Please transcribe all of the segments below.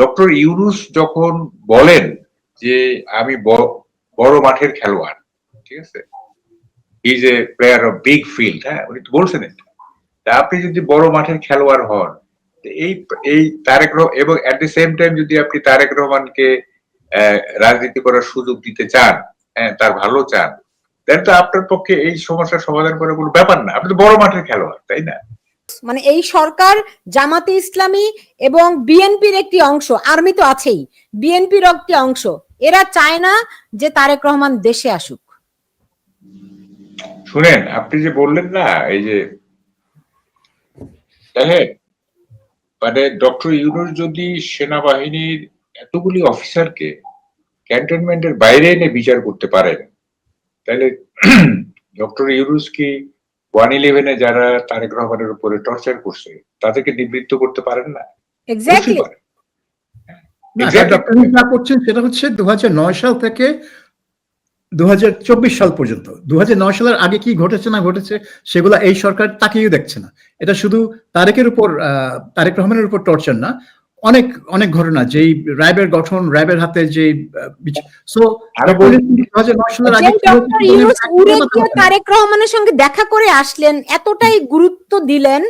Doctor Yunus যখন বলেন যে আমি বড় মাঠের খেলোয়াড়, ঠিক আছে? Is a player of big field হ্যাঁ? উনি তো বলছেন তা আপনি যদি বড় মাঠের খেলোয়াড় হন এই এই তারেক রহমান এবং এট দ্য সেম টাইম যদি আপনি তারেক রহমানকে রাজনীতি করার সুযোগ দিতে চান হ্যাঁ তার ভালো চান তাহলে তো আপনার পক্ষে এই সমস্যার সমাধান করার কোনো ব্যাপার না। আপনি তো বড় মাঠের খেলোয়াড়, তাই না? মানে এই সরকার জামাতে ইসলামী এবং বিএনপির একটি অংশ, আর্মি তো আছেই, বিএনপির একটি অংশ, এরা চায় না যে তারেক রহমান দেশে আসুক। শুনেন, আপনি যে বললেন না, এই যে মানে ডক্টর ইউনুস যদি সেনাবাহিনীর এতগুলি অফিসারকে ক্যান্টনমেন্টের বাইরে এনে বিচার করতে পারেন, তাহলে ডক্টর ইউনুস কি ওয়ান ইলেভেনে যারা তারেক রহমানের উপরে টর্চার করছে তাদেরকে নিবৃত্ত করতে পারেন না? যা করছেন সেটা হচ্ছে দু হাজার নয় সাল থেকে দু হাজার চব্বিশ সাল পর্যন্ত। দু হাজার নয় সালের আগে কি ঘটেছে না ঘটেছে সেগুলো এই সরকার তাকিয়েও দেখছে না। এটা শুধু তারেকের উপর আহ, তারেক রহমানের উপর টর্চার না অনেক অনেক ঘটনা যেই র্যাবের গঠন র্যাবের হাতে যে সো। তারেক রহমানের সঙ্গে দেখা করে আসলেন এতটাই গুরুত্ব দিলেন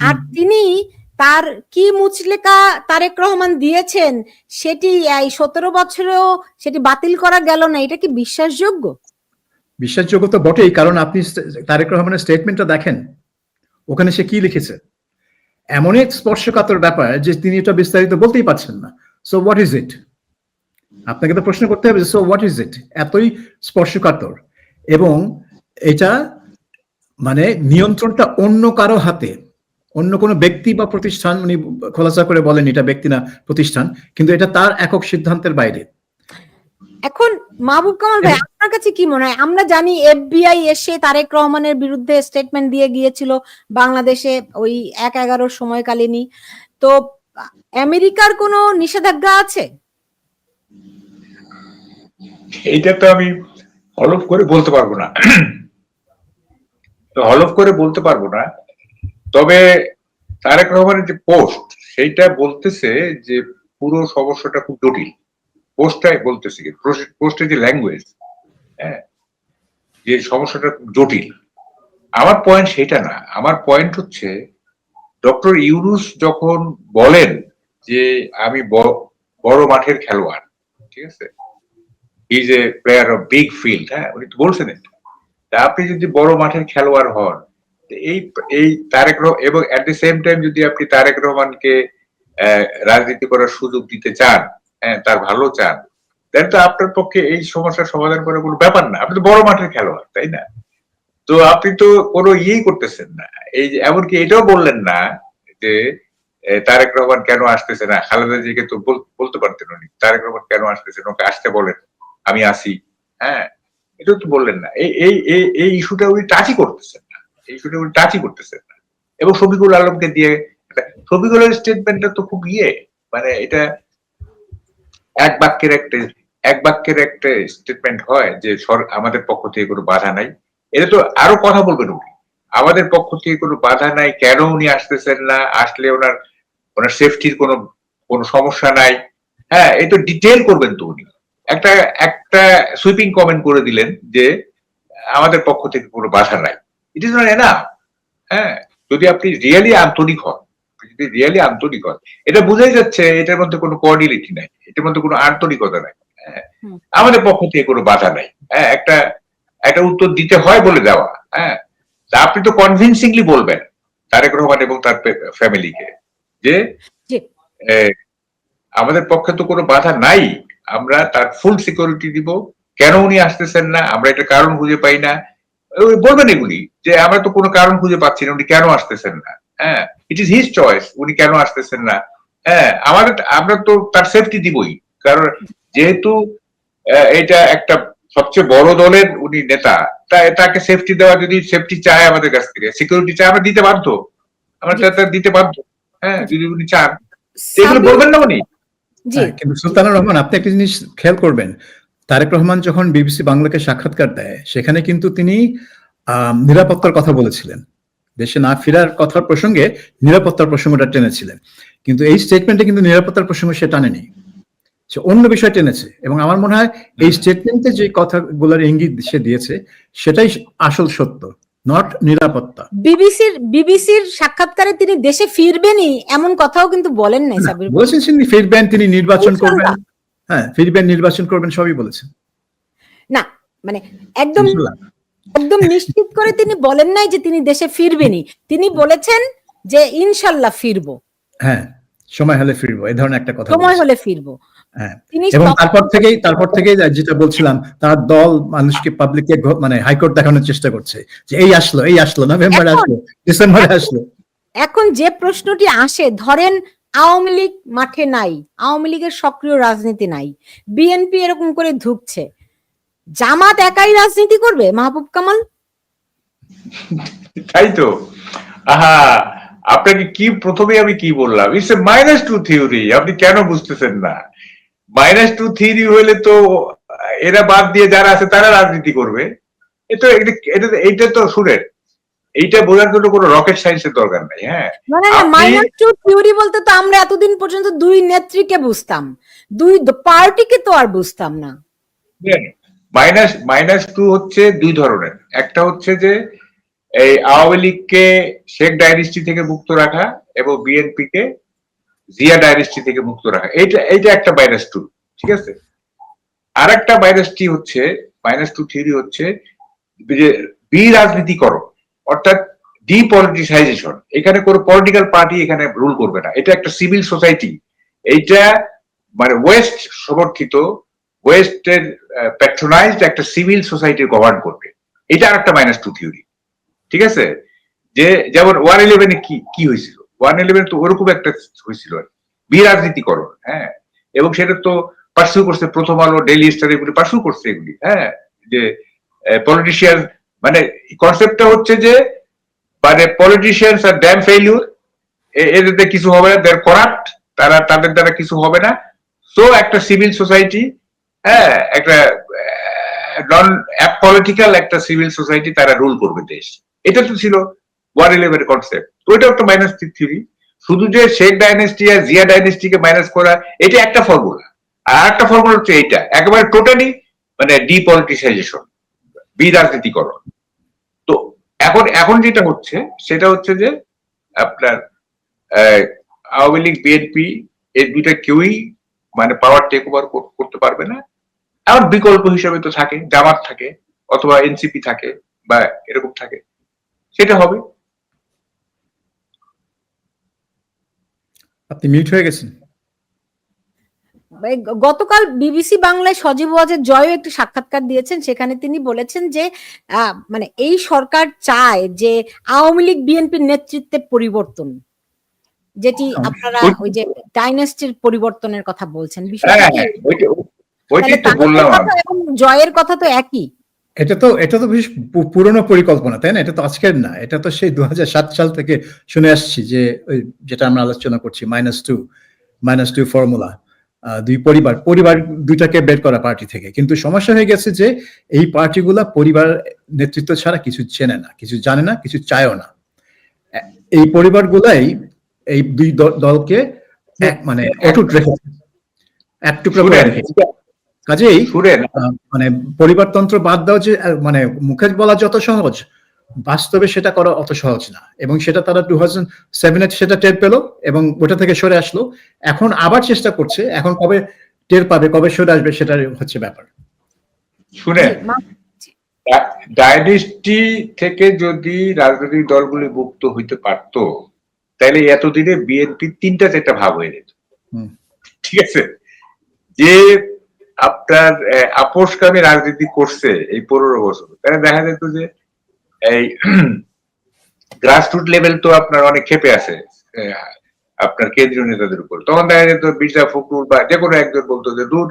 আর তিনি তার কি মুচলেকা তারেক রহমান দিয়েছেন সেটি এই সতেরো বছরেও সেটি বাতিল করা গেল না এটা কি বিশ্বাসযোগ্য? বিশ্বাসযোগ্য তো বটেই কারণ আপনি তারেক রহমানের স্টেটমেন্টটা দেখেন ওখানে সে কি লিখেছে? এমন এক স্পর্শকাতর ব্যাপার যে তিনি এটা বিস্তারিত বলতেই পারছেন না। সো হোয়াট ইজ ইট আপনাকে তো প্রশ্ন করতে হবে সো হোয়াট ইজ ইট এতই স্পর্শকাতর। এবং এটা মানে নিয়ন্ত্রণটা অন্য কারও হাতে, অন্য কোনো ব্যক্তি বা প্রতিষ্ঠান উনি খোলাসা করে বলেন এটা ব্যক্তি না, প্রতিষ্ঠান, কিন্তু এটা তার একক সিদ্ধান্তের বাইরে। এখন মাহবুব কামাল ভাই, আপনার কাছে কি মনে হয়? আমরা জানি এফবিআই এসে তারেক রহমানের বিরুদ্ধে স্টেটমেন্ট দিয়ে গিয়েছিল বাংলাদেশে ওই এক এগারোর সময়কালীনই। তো, আমেরিকার কোনো নিষেধাজ্ঞা আছে? এইটা তো আমি হলফ করে বলতে পারব না। তো হলফ করে বলতে পারব না। তবে তারেক রহমানের যে পোস্ট, সেইটা বলতেছে যে পুরো সমস্যাটা খুব জটিল। পোস্টটাই বলতেছে পোস্টের যে ল্যাঙ্গুয়েজ হ্যাঁ যে সমস্যাটা জটিল। আমার পয়েন্ট সেটা না, আমার পয়েন্ট হচ্ছে ডক্টর ইউনুস যখন বলেন যে আমি বড় মাঠের খেলোয়াড়, ঠিক আছে? Is a player of big field হ্যাঁ উনি তো বলছেন তা আপনি যদি বড় মাঠের খেলোয়াড় হন এই এই তারেক রহ- এবং এট দ্য সেম টাইম যদি আপনি তারেক রহমানকে রাজনীতি করার সুযোগ দিতে চান তার ভালো চান। তাহলে তো আপনার পক্ষে এই সমস্যার সমাধান করার কোনো ব্যাপার না। আপনি তো বড় মাঠের খেলোয়াড়, তাই না? তো আপনি তো কোনো ইয়েই করতেছেন না। এই যে, এমনকি এটাও বললেন না যে তারেক রহমান কেন আসতেছে না? খালেদা জিকে তো বলতে পারতেন উনি। তারেক রহমান কেন আসতেছেন ওকে আসতে বলেন, আমি আসি। হ্যাঁ এটা তো বললেন না। এই এই এই ইস্যুটা উনি টাচই করতেছেন না। এই ইস্যুটা উনি টাচই করতেছেন না। এবং শফিকুল আলমকে দিয়ে, শফিকুলের স্টেটমেন্টটা তো খুব ইয়ে। মানে এটা এক বাক্যের একটা, এক বাক্যের একটা স্টেটমেন্ট হয় যে আমাদের পক্ষ থেকে কোনো বাধা নাই। এটা তো আরও কথা বলবেন উনি। আমাদের পক্ষ থেকে কোনো বাধা নাই, কেন উনি আসতেছেন না? আসলে ওনার ওনার সেফটির কোনো কোনো সমস্যা নাই। হ্যাঁ এই তো ডিটেল করবেন তো উনি। একটা একটা সুইপিং কমেন্ট করে দিলেন যে, আমাদের পক্ষ থেকে কোনো বাধা নাই। ইট ইজ নট এনা হ্যাঁ যদি আপনি রিয়েলি আন্তরিক হন যদি রিয়েলি আন্তরিক এটা বোঝাই যাচ্ছে এটার মধ্যে কোনো কোঅর্ডিনেটি নাই এটার মধ্যে কোনো আন্তরিকতা নাই। হ্যাঁ, আমাদের পক্ষ থেকে কোনো বাধা নাই। হ্যাঁ একটা একটা উত্তর দিতে হয় বলে দেওয়া। হ্যাঁ তা আপনি তো কনভিনসিংলি বলবেন তারেক রহমান এবং তার ফ্যামিলিকে যে আমাদের পক্ষে তো কোনো বাধা নাই আমরা তার ফুল সিকিউরিটি দিব। কেন উনি আসতেছেন না? আমরা একটা কারণ খুঁজে পাই না। বলবেন এগুলি যে আমরা তো কোনো কারণ খুঁজে পাচ্ছি না উনি কেন আসতেছেন না? হ্যাঁ ইট ইজ হিজ চয়েস উনি কেন আসতেছেন না? হ্যাঁ আমাদের আমরা তো তার সেফটি দিবই কারণ যেহেতু আহ, এটা একটা সবচেয়ে বড় দলের উনি নেতা তা- তাকে সেফটি দেওয়া যদি সেফটি চায় আমাদের কাছ থেকে সিকিউরিটি চায় আমরা দিতে বাধ্য। আমরা দিতে বাধ্য হ্যাঁ যদি উনি চান। সাবির- বলবেন না উনি? হ্যাঁ, কিন্তু সুলতানুর রহমান আপনি একটা জিনিস খেয়াল করবেন তারেক রহমান যখন বিবিসি বাংলাকে সাক্ষাৎকার দেয় সেখানে কিন্তু তিনি নিরাপত্তার কথা বলেছিলেন। দেশে না ফেরার কথার প্রসঙ্গে নিরাপত্তার প্রসঙ্গটা টেনেছিলেন। কিন্তু এই স্টেটমেন্টে কিন্তু নিরাপত্তার প্রসঙ্গ সে টানেনি। সে অন্য বিষয় টেনেছে এবং আমার মনে হয় এই স্টেটমেন্টে যে কথাগুলোর ইঙ্গিত সে দিয়েছে সেটাই আসল সত্য নট নিরাপত্তা। বিবিসির বিবিসির সাক্ষাৎকারে তিনি দেশে ফিরবেনই এমন কথাও কিন্তু বলেন নাই সাবির বলেছেন তিনি ফিরবেন তিনি নির্বাচন করবেন। হ্যাঁ ফিরবেন নির্বাচন করবেন সবই বলেছেন। না মানে একদম। একদম নিশ্চিত করে তিনি বলেন নাই যে তিনি দেশে ফিরবেনই। তিনি বলেছেন যে ইনশাল্লাহ ফিরবো। হ্যাঁ সময় হলে ফিরবো এই ধরনের একটা কথা সময় হলে ফিরবো। হ্যাঁ এবং তারপর থেকেই তারপর থেকেই যেটা বলছিলাম তার দল মানুষকে পাবলিককে মানে হাইকোর্ট দেখানোর চেষ্টা করছে যে এই আসলো এই আসলো নভেম্বরে আসলো ডিসেম্বরে আসলো। এখন যে প্রশ্নটি আসে ধরেন আওয়ামী লীগ মাঠে নাই আওয়ামী লীগের সক্রিয় রাজনীতি নাই বিএনপি এরকম করে ধুকছে জামাত একাই রাজনীতি করবে মাহবুব কামাল? তাই তো। আহা আপনাকে কি প্রথমে আমি কি বললাম? It's a minus two theory আপনি কেন বুঝতেছেন না? মাইনাস টু থিওরি হলে তো এরা বাদ দিয়ে যারা আছে তারা রাজনীতি করবে। এটা এটা এইটা তো শুনেন এইটা বোঝার জন্য কোনো রকেট সায়েন্সের দরকার নাই হ্যাঁ? না না মাইনাস টু থিওরি বলতে তো আমরা এতদিন পর্যন্ত দুই নেত্রীকে বুঝতাম দুই পার্টিকে তো আর বুঝতাম না। মাইনাস মাইনাস টু হচ্ছে দুই ধরনের। একটা হচ্ছে যে, এই আওয়ামী লীগকে শেখ ডাইনেস্টি থেকে মুক্ত রাখা এবং বিএনপি কে জিয়া ডাইনেস্টি থেকে মুক্ত রাখা। এইটা এইটা একটা মাইনাস টু ঠিক আছে? আর একটা মাইনাস টি হচ্ছে মাইনাস টু থিওরি হচ্ছে বি রাজনীতিকরণ অর্থাৎ ডিপলিটিসাইজেশন এখানে কোনো পলিটিক্যাল পার্টি এখানে রুল করবে না। এটা একটা সিভিল সোসাইটি এইটা মানে ওয়েস্ট সমর্থিত ওয়েস্টের প্যাট্রোনাইজড একটা সিভিল সোসাইটি গভর্ন করবে। এটা আর একটা মাইনাস টু থিওরি ঠিক আছে? যে, যেমন ওয়ান ইলেভেনে কি কি হয়েছিল? ওয়ান ইলেভেন তো ওরকম একটা হয়েছিল আর। বিরাজনীতিকরণ হ্যাঁ? এবং সেটা তো পার্সু করছে প্রথম আলো ডেইলি স্টার এগুলি পার্সু করছে এগুলি হ্যাঁ? যে পলিটিশিয়ান মানে কনসেপ্টটা হচ্ছে যে মানে পলিটিশিয়ানস আর ড্যাম ফেইলিউর এদের কিছু হবে না দেয়ার করাপ্ট তারা, তাদের দ্বারা কিছু হবে না। সো একটা সিভিল সোসাইটি হ্যাঁ একটা নন পলিটিক্যাল একটা সিভিল সোসাইটি তারা রুল করবে দেশ। এটা তো ছিল ওয়ার ইলেভেন কনসেপ্ট তো এটা একটা মাইনাস থিওরি শুধু যে শেখ ডাইনেস্টি আর জিয়া ডাইনেস্টিকে মাইনাস করা, এটা একটা ফর্মুলা আর একটা ফর্মুলা হচ্ছে এইটা। একেবারে টোটালি মানে ডিপলিটিসাইজেশন বিরাজনীতিকরণ। তো এখন এখন যেটা হচ্ছে, সেটা হচ্ছে যে আপনার আওয়ামী লীগ বিএনপি এই দুইটা কেউই মানে পাওয়ার টেক ওভার করতে পারবে না। এমন বিকল্প হিসেবে তো থাকে জামাত থাকে অথবা এনসিপি থাকে বা এরকম থাকে। সেটা হবে। আপনি মিউট হয়ে গেছেন? গতকাল বিবিসি বাংলায় সজীব ওয়াজের জয় একটি সাক্ষাৎকার দিয়েছেন। সেখানে তিনি বলেছেন যে আহ, মানে এই সরকার চায় যে আওয়ামী লীগ বিএনপির নেতৃত্বে পরিবর্তন। যেটি হ্যাঁ। আপনারা ওই- যে ডাইনেস্টির পরিবর্তনের কথা বলছেন। বিষয়টা হ্যাঁ ওইটা ওইটাই তো বললাম জয়ের কথা তো একই। এটা তো এটা তো বেশ পুরনো পরিকল্পনা তাই না? এটা তো আজকের না এটা তো সেই দু সাল থেকে শুনে আসছি যে ওই যেটা আমরা আলোচনা করছি minus two minus two formula দুই পরিবার পরিবার দুইটাকে বের করা পার্টি থেকে। কিন্তু সমস্যা হয়ে গেছে যে এই পার্টিগুলা পরিবার নেতৃত্ব ছাড়া কিছু চেনে না কিছু জানে না কিছু চায়ও না। এই পরিবারগুলাই এই দুই দলকে এক মানে অটুট রেখেছে। এক টুকরো করে রেখেছে। কাজেই শুনেন আহ, মানে পরিবারতন্ত্র বাদ দেওয়া যে মানে মুখে বলা যত সহজ বাস্তবে সেটা করা অত সহজ না। এবং সেটা তারা টু থাউজেন্ড সেভেনে সেটা টের পেল এবং ওটা থেকে সরে আসলো। এখন আবার চেষ্টা করছে এখন কবে টের পাবে কবে সরে আসবে সেটা হচ্ছে ব্যাপার। শুনেন জি, মা- থেকে যদি রাজনৈতিক দলগুলি মুক্ত হইতে পারতো তাহলে এতদিনে বিএনপি তিনটা চারটা ভাগ হয়ে যেত। হুম। ঠিক আছে? যে আপনার আপোষকামী রাজনীতি করছে এই পনেরো বছর। তাহলে দেখা যেত যে এই গ্রাসরুট লেভেল তো আপনার অনেক ক্ষেপে আছে আপনার কেন্দ্রীয় নেতাদের উপর। তখন দেখা যেত মির্জা ফখরুল বা যে কোনো একজন বলতো যে, দূর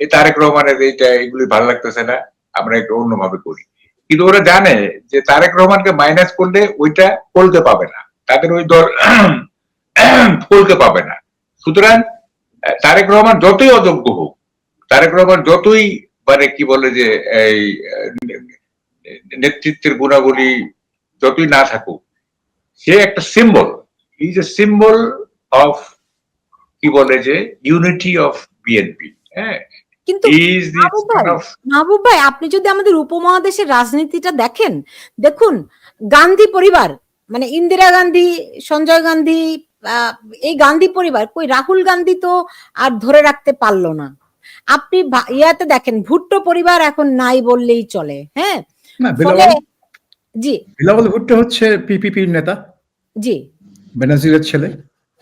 এই তারেক রহমানের এইটা, এগুলি ভালো লাগতেছে না, আমরা একটু অন্যভাবে করি। কিন্তু ওরা জানে যে তারেক রহমানকে মাইনাস করলে ওইটা কলকে পাবে না। তাদের ওই দল কলকে পাবে না। সুতরাং তারেক রহমান যতই অযোগ্য হোক তারেক রহমান যতই মানে কি বলে যে এই নেতৃত্বের গুণাবলী যতই না থাকুক সে একটা symbol is a symbol of কি বলে যে ইউনিটি অফ বিএনপি হ্যাঁ? কিন্তু মাহবুব ভাই, আপনি যদি আমাদের উপমহাদেশের রাজনীতিটা দেখেন দেখুন গান্ধী পরিবার মানে ইন্দিরা গান্ধী সঞ্জয় গান্ধী আহ, এই গান্ধী পরিবার কই রাহুল গান্ধী তো আর ধরে রাখতে পারল না। আপনি ইয়াতে দেখেন ভুট্টো পরিবার এখন নাই বললেই চলে হ্যাঁ? জি। বিলাওয়াল ভুট্টো হচ্ছে পিপিপির নেতা জি। বেনাজিরের ছেলে।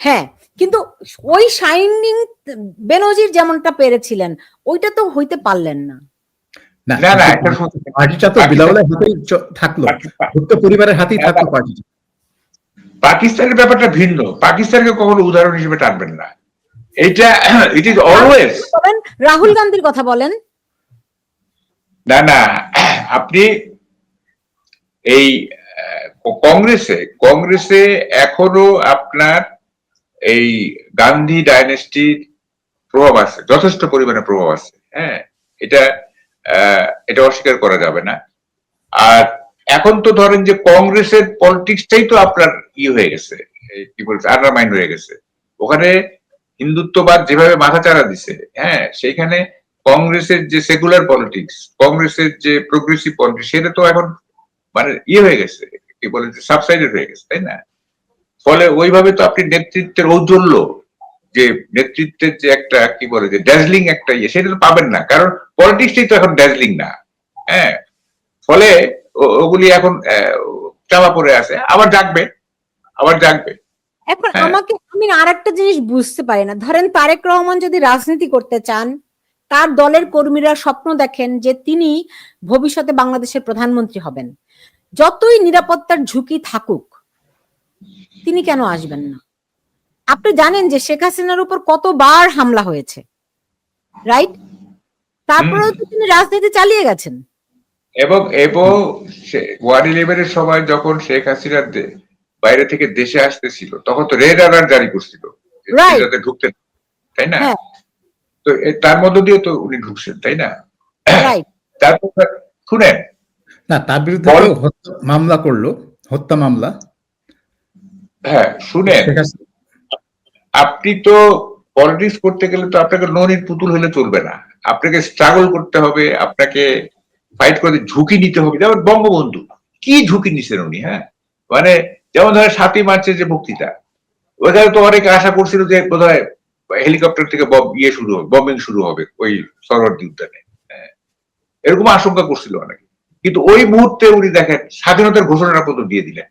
হ্যাঁ কিন্তু ওই শাইনিং বেনজির যেমনটা পেরেছিলেন ওইটা তো হইতে পারলেন না। না না না কিন্তু এটা সত্যি। পার্টিটা তো বিলাওয়ালের হাতেই থাকল। ভুট্টো পরিবারের হাতেই থাকল পার্টি পাকিস্তানের ব্যাপারটা ভিন্ন। পাকিস্তানকে কখনো উদাহরণ হিসেবে টানবেন না। এটা ইট ইজ অলওয়েজ রাহুল গান্ধীর কথা বলেন। না না আপনি এই কংগ্রেসে কংগ্রেসে এখনও আপনার এই গান্ধী ডাইনেস্টির প্রভাব আছে যথেষ্ট পরিমাণে প্রভাব আছে হ্যাঁ? এটা এটা অস্বীকার করা যাবে না। আর এখন তো ধরেন যে কংগ্রেসের পলিটিক্সটাই তো আপনার ইয়ে হয়ে গেছে কি বলছে আন্ডারমাইন্ড হয়ে গেছে। ওখানে হিন্দুত্ববাদ যেভাবে মাথাচাড়া দিছে হ্যাঁ সেইখানে কংগ্রেসের যে সেকুলার পলিটিক্স কংগ্রেসের যে প্রোগ্রেসিভ পলিটিক্স সেটা তো এখন মানে ইয়ে হয়ে গেছে, কি বলে সাবসাইডেড হয়ে গেছে, তাই না? ফলে ওইভাবে তো আপনি নেতৃত্বের ঔজ্জ্বল্য যে নেতৃত্বের যে একটা, কি বলে যে ড্যাজলিং একটা ইয়ে সেটা তো পাবেন না, কারণ পলিটিক্সটাই তো এখন ড্যাজলিং না হ্যাঁ? ফলে ওগুলি এখন চাপা পড়ে আছে, আবার জাগবে আবার জাগবে। এখন হ্যাঁ। আমাকে আমি আর একটা জিনিস বুঝতে পারি না। ধরেন তারেক রহমান যদি রাজনীতি করতে চান তার দলের কর্মীরা স্বপ্ন দেখেন যে তিনি ভবিষ্যতে বাংলাদেশের প্রধানমন্ত্রী হবেন। যতই নিরাপত্তার ঝুঁকি থাকুক তিনি কেন আসবেন না? আপনি জানেন যে শেখ হাসিনার উপর কতবার হামলা হয়েছে রাইট? তারপরেও তো তিনি রাজনীতি চালিয়ে গেছেন। এবং এবং ওয়ান ইলেভেনের সময় যখন শেখ হাসিনা দে- বাইরে থেকে দেশে আসতেছিল তখন তো রেড অ্যালার্ট জারি করছিল যে যাতে ঢুকতেন তাই না? হ্যাঁ। তো তার মধ্য দিয়ে তো উনি ঢুকছেন তাই না? তারপর শুনেন। না তার বিরুদ্ধে মামলা করল হত্যা মামলা। হ্যাঁ শুনেন। আপনি তো পলিটিক্স করতে গেলে তো আপনাকে ননির পুতুল হলে চলবে না। আপনাকে স্ট্রাগল করতে হবে আপনাকে ফাইট করতে ঝুঁকি নিতে হবে। যেমন বঙ্গবন্ধু কি ঝুঁকি নিছেন উনি হ্যাঁ? মানে যেমন ধরেন সাতই মার্চের যে বক্তৃতা ওইখানে তো অনেকে আশা করছিল যে বোধহয় হেলিকপ্টার থেকে ইয়ে শুরু হবে বম্বিং শুরু হবে ওই সরোয়ার্দী উদ্যানে হ্যাঁ। এরকম আশঙ্কা করছিল অনেকে। কিন্তু ওই মুহূর্তে উনি দেখেন স্বাধীনতার ঘোষণাটা পর্যন্ত দিয়ে দিলেন।